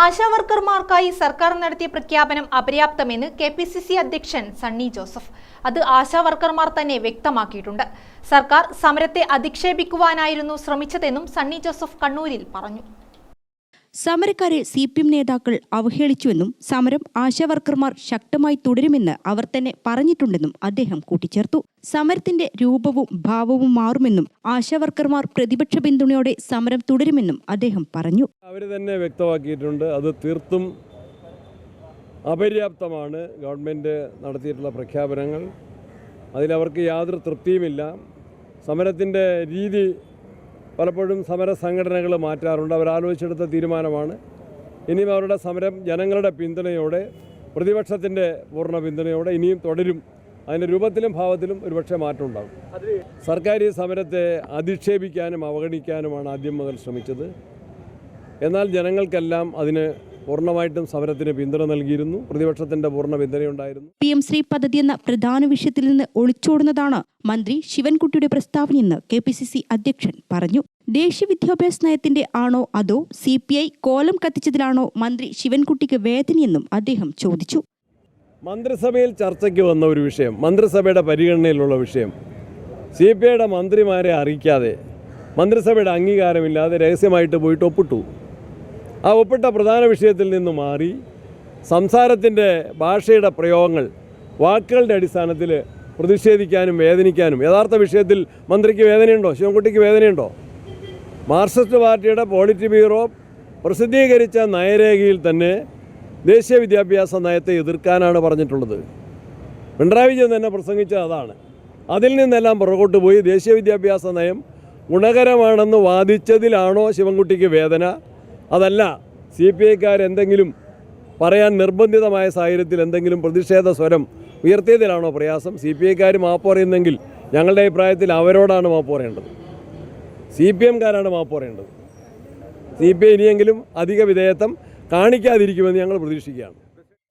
ആശാവർക്കർമാർക്കായി സർക്കാർ നടത്തിയ പ്രഖ്യാപനം അപര്യാപ്തമെന്ന് കെ പി സി സി അധ്യക്ഷൻ സണ്ണി ജോസഫ്. അത് ആശാവർക്കർമാർ തന്നെ വ്യക്തമാക്കിയിട്ടുണ്ട്. സർക്കാർ സമരത്തെ അധിക്ഷേപിക്കുവാനായിരുന്നു ശ്രമിച്ചതെന്നും സണ്ണി ജോസഫ് കണ്ണൂരിൽ പറഞ്ഞു. സമരക്കാരെ സി പി എം നേതാക്കൾ അവഹേളിച്ചുവെന്നും സമരം ആശാവർക്കർമാർ ശക്തമായി തുടരുമെന്ന് അവർ തന്നെ പറഞ്ഞിട്ടുണ്ടെന്നും അദ്ദേഹം കൂട്ടിച്ചേർത്തു. സമരത്തിന്റെ രൂപവും ഭാവവും മാറുമെന്നും ആശാവർക്കർമാർ പ്രതിപക്ഷ പിന്തുണയോടെ സമരം തുടരുമെന്നും അദ്ദേഹം പറഞ്ഞു. അവർ തന്നെ വ്യക്തമാക്കിയിട്ടുണ്ട്. അത് തീർത്തും അപര്യാപ്തമാണ്. ഗവൺമെന്റ് നടത്തിയിട്ടുള്ള പ്രഖ്യാപനങ്ങൾ. അതിലവർക്ക് യാതൊരു തൃപ്തിയുമില്ല. സമരത്തിന്റെ രീതി പലപ്പോഴും സമര സംഘടനകൾ മാറ്റാറുണ്ട്. അവരാലോചിച്ചെടുത്ത തീരുമാനമാണ്. ഇനിയും അവരുടെ സമരം ജനങ്ങളുടെ പിന്തുണയോടെ പ്രതിപക്ഷത്തിന്റെ പൂർണ പിന്തുണയോടെ ഇനിയും തുടരും. അതിന്റെ രൂപത്തിലും ഭാവത്തിലും ഒരുപക്ഷെ മാറ്റം ഉണ്ടാകും. സർക്കാർ ഈ സമരത്തെ അധിക്ഷേപിക്കാനും അവഗണിക്കാനുമാണ് ആദ്യം മുതൽ ശ്രമിച്ചത്. എന്നാൽ ജനങ്ങൾക്കെല്ലാം അതിന് പൂർണമായിട്ടും സമരത്തിന് പിന്തുണ നൽകിയിരുന്നു. പ്രതിപക്ഷത്തിന്റെ പൂർണ പിന്തുണയുണ്ടായിരുന്നു. പി എം ശ്രീ പദ്ധതി എന്ന പ്രധാന വിഷയത്തിൽ നിന്ന് ഒളിച്ചോടുന്നതാണ് മന്ത്രി ശിവൻകുട്ടിയുടെ പ്രസ്താവനയെന്ന് കെ പി സി സി അധ്യക്ഷൻ പറഞ്ഞു. ദേശീയ വിദ്യാഭ്യാസ നയത്തിന്റെ ആണോ അതോ സി പി ഐ കോലം കത്തിച്ചതിലാണോ മന്ത്രി ശിവൻകുട്ടിക്ക് വേദനയെന്നും അദ്ദേഹം ചോദിച്ചു. മന്ത്രിസഭയിൽ ചർച്ചയ്ക്ക് വന്ന ഒരു വിഷയം മന്ത്രിസഭയുടെ പരിഗണനയിലുള്ള വിഷയം. സി പി ഐയുടെ മന്ത്രിമാരെ അറിയിക്കാതെ മന്ത്രിസഭയുടെ അംഗീകാരമില്ലാതെ രഹസ്യമായിട്ട് പോയിട്ട് ഒപ്പിട്ടു. ആ ഒപ്പിട്ട പ്രധാന വിഷയത്തിൽ നിന്ന് മാറി സംസാരത്തിന്റെ ഭാഷയുടെ പ്രയോഗങ്ങൾ വാക്കുകളുടെ അടിസ്ഥാനത്തിൽ പ്രതിഷേധിക്കാനും വേദനിക്കാനും. യഥാർത്ഥ വിഷയത്തിൽ മന്ത്രിക്ക് വേദനയുണ്ടോ? ശിവൻകുട്ടിക്ക് വേദനയുണ്ടോ? മാർക്സിസ്റ്റ് പാർട്ടിയുടെ പോളിറ്റ് ബ്യൂറോ പ്രസിദ്ധീകരിച്ച നയരേഖയിൽ തന്നെ ദേശീയ വിദ്യാഭ്യാസ നയത്തെ എതിർക്കാനാണ് പറഞ്ഞിട്ടുള്ളത്. പിണറായി വിജയൻ തന്നെ പ്രസംഗിച്ചത് അതാണ്. അതിൽ നിന്നെല്ലാം പുറകോട്ട് പോയി ദേശീയ വിദ്യാഭ്യാസ നയം ഗുണകരമാണെന്ന് വാദിച്ചതിലാണോ ശിവൻകുട്ടിക്ക് വേദന? അതല്ല സി പി ഐക്കാരെന്തെങ്കിലും പറയാൻ നിർബന്ധിതമായ സാഹചര്യത്തിൽ എന്തെങ്കിലും പ്രതിഷേധ സ്വരം ഉയർത്തിയതിലാണോ പ്രയാസം? സി പി ഐക്കാർ മാപ്പ് പറയുന്നെങ്കിൽ ഞങ്ങളുടെ അഭിപ്രായത്തിൽ അവരോടാണ് മാപ്പ് പറയേണ്ടത്. സി പി എംകാരാണ് മാപ്പ് പറയേണ്ടത്. സി പി ഐ ഇനിയെങ്കിലും അധിക വിധേയത്വം കാണിക്കാതിരിക്കുമെന്ന് ഞങ്ങൾ പ്രതീക്ഷിക്കുകയാണ്.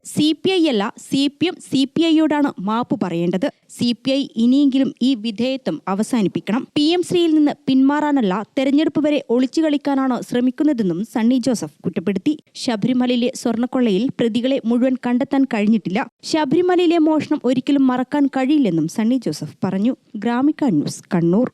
സി പി ഐ അല്ല C P M C P ഐയോടാണ് മാപ്പ് പറയേണ്ടത്. സി പി ഐ ഇനിയെങ്കിലും ഈ വിധേയത്വം അവസാനിപ്പിക്കണം. പി എം ശ്രീയിൽ നിന്ന് പിന്മാറാനല്ല തെരഞ്ഞെടുപ്പ് വരെ ഒളിച്ചു കളിക്കാനാണ് ശ്രമിക്കുന്നതെന്നും സണ്ണി ജോസഫ് കുറ്റപ്പെടുത്തി. ശബരിമലയിലെ സ്വർണക്കൊള്ളയിൽ പ്രതികളെ മുഴുവൻ കണ്ടെത്താൻ കഴിഞ്ഞിട്ടില്ല. ശബരിമലയിലെ മോഷണം ഒരിക്കലും മറക്കാൻ കഴിയില്ലെന്നും സണ്ണി ജോസഫ് പറഞ്ഞു. ഗ്രാമിക ന്യൂസ് കണ്ണൂർ.